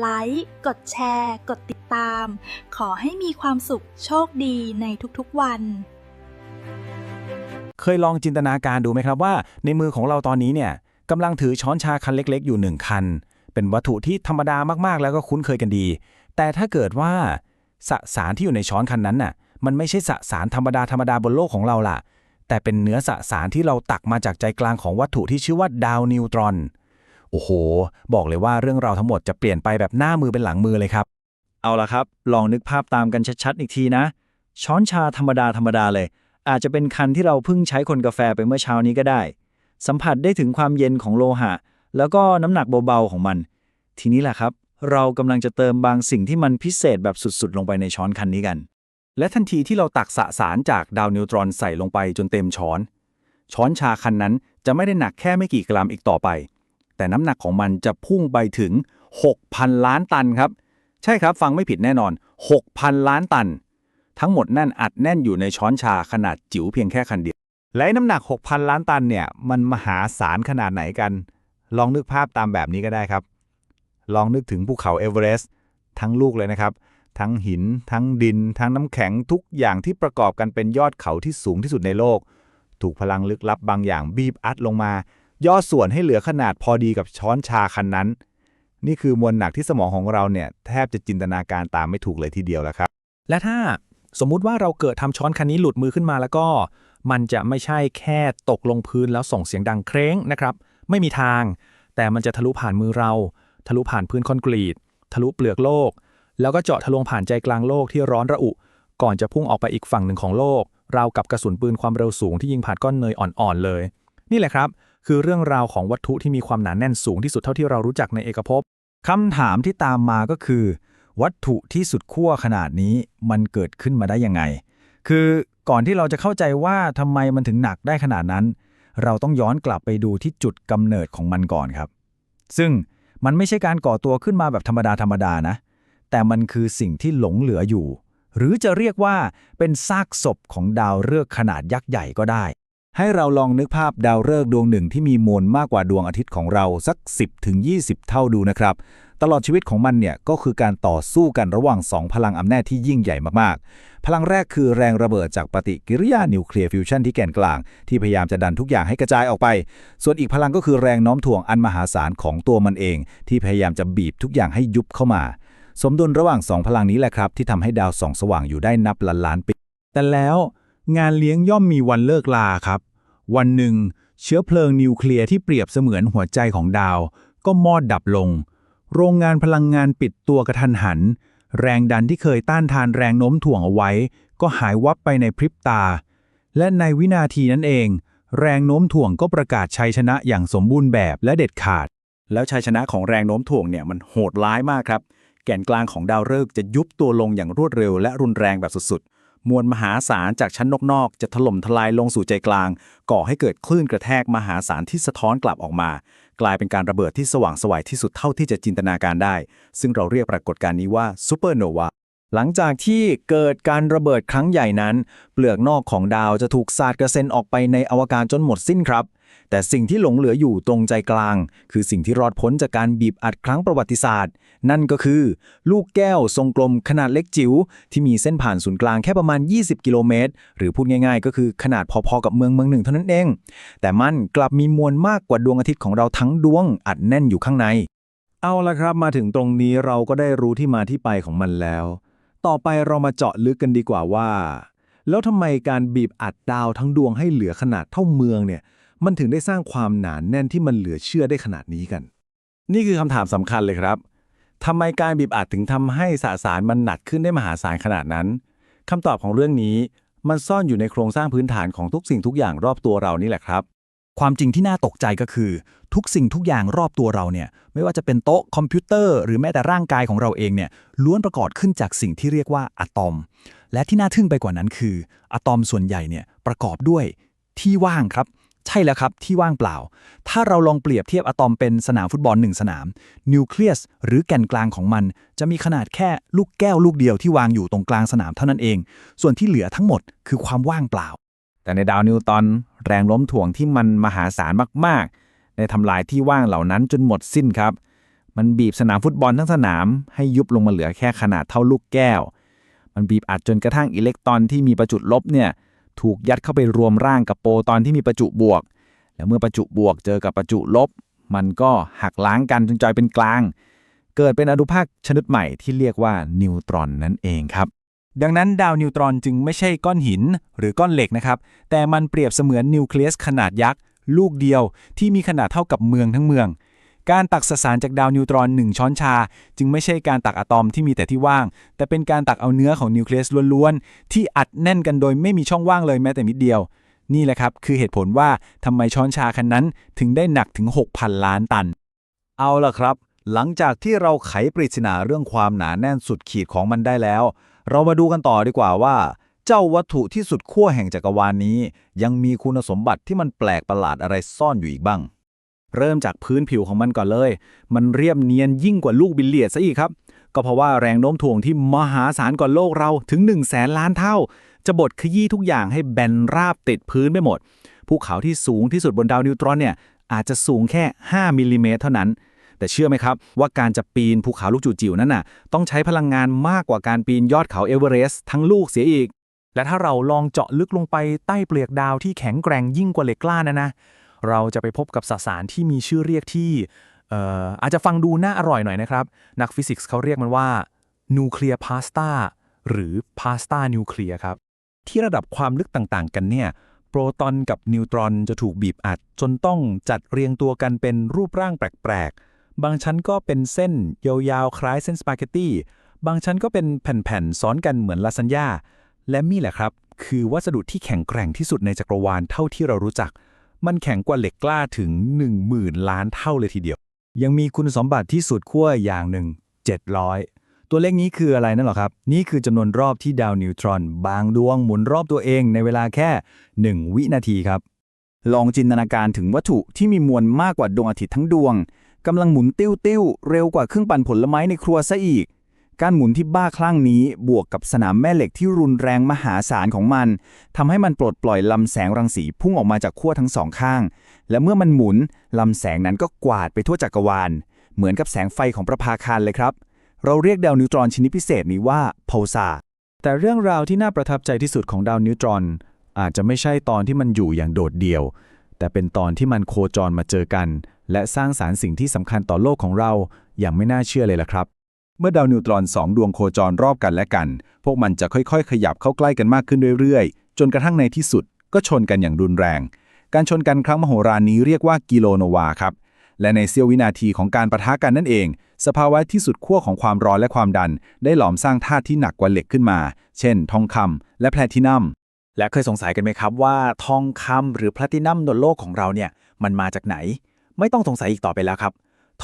ไลค์ กดแชร์ กดติดตาม ขอให้มีความสุขโชคดีในทุกๆวัน เคยลองจินตนาการดูไหมครับว่า ในมือของเราตอนนี้เนี่ยกำลังถือช้อนชาคันเล็ก ๆ อยู่หนึ่งคัน เป็นวัตถุที่ธรรมดามากๆ แล้วก็คุ้นเคยกันดี แต่ถ้าเกิดว่าสสารที่อยู่ในช้อนคันนั้นน่ะ มันไม่ใช่สสารธรรมดาธรรมดาบนโลกของเราล่ะ แต่เป็นเนื้อสสารที่เราตักมาจากใจกลางของวัตถุที่ชื่อว่าดาวนิวตรอน โอ้โห บอกเลยว่าเรื่องราวทั้งหมดจะเปลี่ยนไปแบบหน้ามือเป็นหลังมือเลยครับ เอาละครับ ลองนึกภาพตามกันชัดๆ อีกทีนะ ช้อนชาธรรมดาธรรมดาเลย อาจจะเป็นคันที่เราเพิ่งใช้คนกาแฟไปเมื่อเช้านี้ก็ได้ สัมผัสได้ถึงความเย็นของโลหะ แล้วก็น้ำหนักเบาๆของมัน ทีนี้แหละครับ เรากำลังจะเติมบางสิ่งที่มันพิเศษแบบสุดๆ ลงไปในช้อนคันนี้กัน และทันทีที่เราตักสสารจากดาวนิวตรอนใส่ลงไปจนเต็มช้อน ช้อนชาคันนั้นจะไม่ได้หนักแค่ไม่กี่กรัมอีกต่อไป แต่น้ำหนักของมันจะพุ่งไปถึง 6,000 ล้านตันครับ ใช่ครับฟังไม่ผิดแน่นอน 6,000 ล้านตัน ทั้งหมดนั่นอัดแน่นอยู่ในช้อนชาขนาดจิ๋วเพียงแค่คันเดียว และน้ำหนัก 6,000 ล้านตันเนี่ย มันมหาศาลขนาดไหนกัน ลองนึกภาพตามแบบนี้ก็ได้ครับ ลองนึกถึงภูเขาเอเวอเรสต์ทั้งลูกเลยนะครับ ทั้งหิน ทั้งดิน ทั้งน้ำแข็งทุกอย่างที่ประกอบกันเป็นยอดเขาที่สูงที่สุดในโลก ถูกพลังลึกลับบางอย่างบีบอัดลงมา ย่อส่วนให้เหลือขนาดพอดีกับช้อนชาคันนั้น นี่คือมวลหนักที่สมองของเราเนี่ยแทบจะจินตนาการตามไม่ถูกเลยทีเดียวแล้วครับ และถ้าสมมุติว่าเราเกิดทำช้อนคันนี้หลุดมือขึ้นมาแล้วก็ มันจะไม่ใช่แค่ตกลงพื้นแล้วส่งเสียงดังเคร้งนะครับ ไม่มีทาง แต่มันจะทะลุผ่านมือเรา ทะลุผ่านพื้นคอนกรีต ทะลุเปลือกโลก แล้วก็เจาะทะลวงผ่านใจกลางโลกที่ร้อนระอุ ก่อนจะพุ่งออกไปอีกฝั่งหนึ่งของโลก ราวกับกระสุนปืนความเร็วสูงที่ยิงผ่านก้อนเนยอ่อนๆเลย นี่แหละครับ คือเรื่องราวของวัตถุที่มีความหนาแน่นสูงที่สุดเท่าที่เรารู้จักในเอกภพคำถามที่ตามมาก็คือ วัตถุที่สุดขั้วขนาดนี้มันเกิดขึ้นมาได้ยังไง คือก่อนที่เราจะเข้าใจว่าทำไมมันถึงหนักได้ขนาดนั้น เราต้องย้อนกลับไปดูที่จุดกำเนิดของมันก่อนครับ ซึ่งมันไม่ใช่การก่อตัวขึ้นมาแบบธรรมดาธรรมดานะ แต่มันคือสิ่งที่หลงเหลืออยู่ หรือจะเรียกว่าเป็นซากศพของดาวฤกษ์ขนาดยักษ์ใหญ่ก็ได้ ให้เราลองนึกภาพดาวฤกษ์ดวงหนึ่งที่มีมวลมากกว่าดวงอาทิตย์ของเราสัก 10ถึง20 เท่าดูนะครับ ตลอดชีวิตของมันเนี่ยก็คือการต่อสู้กันระหว่าง 2 พลังอำนาจที่ยิ่งใหญ่มากๆ พลังแรกคือแรงระเบิดจากปฏิกิริยานิวเคลียร์ฟิวชันที่แกนกลาง ที่พยายามจะดันทุกอย่างให้กระจายออกไป ส่วนอีกพลังก็คือแรงน้อมถ่วงอันมหาศาลของตัวมันเอง ที่พยายามจะบีบทุกอย่างให้ยุบเข้ามา สมดุลระหว่างสองพลังนี้แหละครับที่ทำให้ดาวสองสว่างอยู่ได้นับล้านล้านปีแต่แล้ว งานเลี้ยงย่อมมีวันเลิกลาครับ วันหนึ่ง เชื้อเพลิงนิวเคลียร์ที่เปรียบเสมือนหัวใจของดาว ก็มอดดับลง โรงงานพลังงานปิดตัวกระทันหัน แรงดันที่เคยต้านทานแรงโน้มถ่วงเอาไว้ ก็หายวับไปในพริบตา และในวินาทีนั้นเอง แรงโน้มถ่วงก็ประกาศชัยชนะอย่างสมบูรณ์แบบและเด็ดขาด แล้วชัยชนะของแรงโน้มถ่วงเนี่ยมันโหดร้ายมากครับ แก่นกลางของดาวฤกษ์จะยุบตัวลงอย่างรวดเร็วและรุนแรงแบบสุดๆ มวลมหาศาลจากชั้นนอกๆจะถล่มทลายลงสู่ใจกลาง ก่อให้เกิดคลื่นกระแทกมหาศาลที่สะท้อนกลับออกมา กลายเป็นการระเบิดที่สว่างสวยที่สุดเท่าที่จะจินตนาการได้ ซึ่งเราเรียกปรากฏการณ์นี้ว่าซูเปอร์โนวาหลังจากที่เกิดการระเบิดครั้งใหญ่นั้น เปลือกนอกของดาวจะถูกสาดกระเซ็นออกไปในอวกาศจนหมดสิ้นครับ แต่สิ่งที่หลงเหลืออยู่ตรงใจกลาง คือสิ่งที่รอดพ้นจากการบีบอัดครั้งประวัติศาสตร์ นั่นก็คือ ลูกแก้วทรงกลมขนาดเล็กจิ๋วที่มีเส้นผ่านศูนย์กลางแค่ประมาณ 20 กิโลเมตร หรือพูดง่ายๆ ก็คือขนาดพอๆกับเมืองเมืองหนึ่งเท่านั้นเอง แต่มันกลับมีมวลมากกว่าดวงอาทิตย์ของเราทั้งดวงอัดแน่นอยู่ข้างใน เอาละครับมาถึงตรงนี้เราก็ได้รู้ที่มาที่ไปของมันแล้ว ต่อไปเรามาเจาะลึกกันดีกว่าว่า แล้วทำไมการบีบอัดดาวทั้งดวงให้เหลือขนาดเท่าเมืองเนี่ย มันถึงได้สร้างความหนานแน่นที่มันเหลือเชื่อได้ขนาดนี้กัน นี่คือคำถามสำคัญเลยครับทำไมการบีบอัดถึงทำให้สสารมันหนักขึ้นได้มหาศาลขนาดนั้นคำตอบของเรื่องนี้มันซ่อนอยู่ในโครงสร้างพื้นฐานของทุกสิ่งทุกอย่างรอบตัวเรานี่แหละครับความจริงที่น่าตกใจก็คือ ทุกสิ่งทุกอย่างรอบตัวเราเนี่ยไม่ว่าจะเป็นโต๊ะคอมพิวเตอร์ หรือแม้แต่ร่างกายของเราเองเนี่ยล้วนประกอบขึ้นจากสิ่งที่เรียกว่าอะตอม และที่น่าทึ่งไปกว่านั้นคืออะตอมส่วนใหญ่เนี่ยประกอบด้วยที่ว่างครับ ใช่แล้วครับที่ว่างเปล่า ถ้าเราลองเปรียบเทียบอะตอมเป็นสนามฟุตบอลหนึ่งสนาม นิวเคลียสหรือแก่นกลางของมัน จะมีขนาดแค่ลูกแก้วลูกเดียวที่วางอยู่ตรงกลางสนามเท่านั้นเอง ส่วนที่เหลือทั้งหมดคือความว่างเปล่า แต่ในดาวนิวตันแรงโน้มถ่วงที่มันมหาศาลมากๆ ในทำลายที่ว่างเหล่านั้นจนหมดสิ้นครับ มันบีบสนามฟุตบอลทั้งสนาม ให้ยุบลงมาเหลือแค่ขนาดเท่าลูกแก้ว มันบีบอัดจนกระทั่งอิเล็กตรอนที่มีประจุลบเนี่ย ถูกยัดเข้าไปรวมร่างกับโปรตอนที่มีประจุบวก แล้วเมื่อประจุบวกเจอกับประจุลบ มันก็หักล้างกันจนจอยเป็นกลาง เกิดเป็นอนุภาคชนิดใหม่ที่เรียกว่านิวตรอนนั่นเองครับ ดังนั้นดาวนิวตรอนจึงไม่ใช่ก้อนหินหรือก้อนเหล็กนะครับ แต่มันเปรียบเสมือนนิวเคลียสขนาดยักษ์ลูกเดียวที่มีขนาดเท่ากับเมืองทั้งเมือง การตักสสารจากดาวนิวตรอน 1 ช้อนชา จึงไม่ใช่การตักอะตอมที่มีแต่ที่ว่าง แต่เป็นการตักเอาเนื้อของนิวเคลียสล้วนๆ ที่อัดแน่นกันโดยไม่มีช่องว่างเลยแม้แต่นิดเดียว นี่แหละครับคือเหตุผลว่าทำไมช้อนชาคันนั้นถึงได้หนักถึง 6,000 ล้านตัน เอาล่ะครับ หลังจากที่เราไขปริศนาเรื่องความหนาแน่นสุดขีดของมันได้แล้ว เรามาดูกันต่อดีกว่าว่า เจ้าวัตถุที่สุดขั้วแห่งจักรวาลนี้ ยังมีคุณสมบัติที่มันแปลกประหลาดอะไรซ่อนอยู่อีกบ้าง เริ่มจากพื้นผิวของมันก่อนเลย มันเรียบเนียนยิ่งกว่าลูกบิลเลียดซะอีกครับ ก็เพราะว่าแรงโน้มถ่วงที่มหาศาลกว่าโลกเราถึง1 0 0 0 0แสนล้านเท่า จะบดขยี้ทุกอย่างให้แบนราบติดพื้นไปหมด ภูเขาที่สูงที่สุดบนดาวนิวตรอนเนี่ยอาจจะสูงแค่ 5มิลลิเมตรเท่านั้น แต่เชื่อไหมครับ ว่าการจะปีนภูเขาลูกจูจิ๋วนั้นน่ะต้องใช้พลังงานมากกว่าการปีนยอดเขาเอเวอเรสต์ทั้งลูกเสียอีก และถ้าเราลองเจาะลึกลงไปใต้เปลือกดาวที่แข็งแกร่งยิ่งกว่าเหล็กกล้านะนะ เราจะไปพบกับสสารที่มีชื่อเรียกที่อาจจะฟังดูน่าอร่อยหน่อยนะครับ นักฟิสิกส์เขาเรียกมันว่านูเคลียร์พาสต้าหรือพาสต้านิวเคลียร์ครับ ที่ระดับความลึกต่างๆ กันเนี่ย โปรตอนกับนิวตรอนจะถูกบีบอัด จนต้องจัดเรียงตัวกันเป็นรูปร่างแปลกๆ บางชั้นก็เป็นเส้นยาวๆ คล้ายเส้นสปาเกตตี้บางชั้นก็เป็นแผ่นๆ ซ้อนกันเหมือนลาซานญ่าและนี่แหละครับ คือวัสดุที่แข็งแกร่งที่สุดในจักรวาลเท่าที่เรารู้จัก มันแข็งกว่าเหล็กกล้าถึง 10,000 ล้านเท่าเลยทีเดียว ยังมีคุณสมบัติที่สุดขั้วอย่างหนึ่ง 700 ตัวเลขนี้คืออะไรนั่นหรอครับ นี่คือจำนวนรอบที่ดาวนิวตรอน บางดวงหมุนรอบตัวเองในเวลาแค่ 1 วินาทีครับ ลองจินตนาการถึงวัตถุที่มีมวลมากกว่าดวงอาทิตย์ทั้งดวงกำลังหมุนติ้วติ้วๆเร็วกว่าเครื่องปั่นผลไม้ในครัวซะอีก การหมุนที่บ้าคลั่งนี้บวกกับสนามแม่เหล็กที่รุนแรงมหาศาลของมันทำให้มันปลดปล่อยลำแสงรังสีพุ่งออกมาจากขั้วทั้งสองข้าง และเมื่อมันหมุนลำแสงนั้นก็กวาดไปทั่วจักรวาล เหมือนกับแสงไฟของประภาคารเลยครับ เราเรียกดาวนิวตรอนชนิดพิเศษนี้ว่าโพซาแต่เรื่องราวที่น่าประทับใจที่สุดของดาวนิวตรอน อาจจะไม่ใช่ตอนที่มันอยู่อย่างโดดเดี่ยว แต่เป็นตอนที่มันโคจรมาเจอกัน และสร้างสารรค์สิ่งที่สำคัญต่อโลกของเราอย่างไม่น่าเชื่อเลยล่ะครับ เมื่อดาวนิวตรอนสองดวงโคจรรอบกันและกัน พวกมันจะค่อยๆ ขยับเข้าใกล้กันมากขึ้นเรื่อยๆ จนกระทั่งในที่สุด ก็ชนกันอย่างรุนแรง การชนกันครั้งมโหฬารนี้เรียกว่ากิโลโนวาครับ และในเสี้ยววินาทีของการประทะกันนั่นเอง สภาวะที่สุดขั้วของความร้อนและความดัน ได้หลอมสร้างธาตุที่หนักกว่าเหล็กขึ้นมา เช่น ทองคำและแพลทินัม และเคยสงสัยกันไหมครับว่า ทองคำหรือแพลตินัมบนโลกของเราเนี่ยมันมาจากไหน ไม่ต้องสงสัยอีกต่อไปแล้วครับ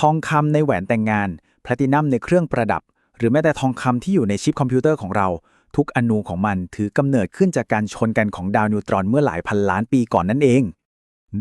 ทองคำในแหวนแต่งงาน พลตินัมในเครื่องประดับ หรือแม้แต่ทองคำที่อยู่ในชิปคอมพิวเตอร์ของเรา ทุกอนูของมันถือกำเนิดขึ้นจากการชนกันของดาวนิวตรอนเมื่อหลายพันล้านปีก่อนนั่นเอง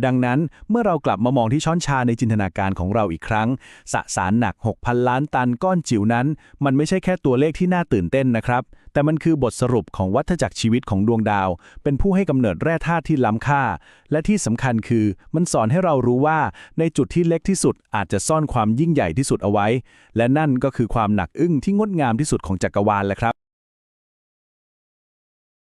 ดังนั้นเมื่อเรากลับมามองที่ช้อนชาในจินตนาการของเราอีกครั้ง สสารหนัก 6,000 ล้านตันก้อนจิ๋วนั้น มันไม่ใช่แค่ตัวเลขที่น่าตื่นเต้นนะครับ แต่มันคือบทสรุปของวัฏจักรชีวิตของดวงดาว เป็นผู้ให้กำเนิดแร่ธาตุที่ล้ำค่า และที่สำคัญคือมันสอนให้เรารู้ว่า ในจุดที่เล็กที่สุดอาจจะซ่อนความยิ่งใหญ่ที่สุดเอาไว้ และนั่นก็คือความหนักอึ้งที่งดงามที่สุดของจักรวาลแหละครับ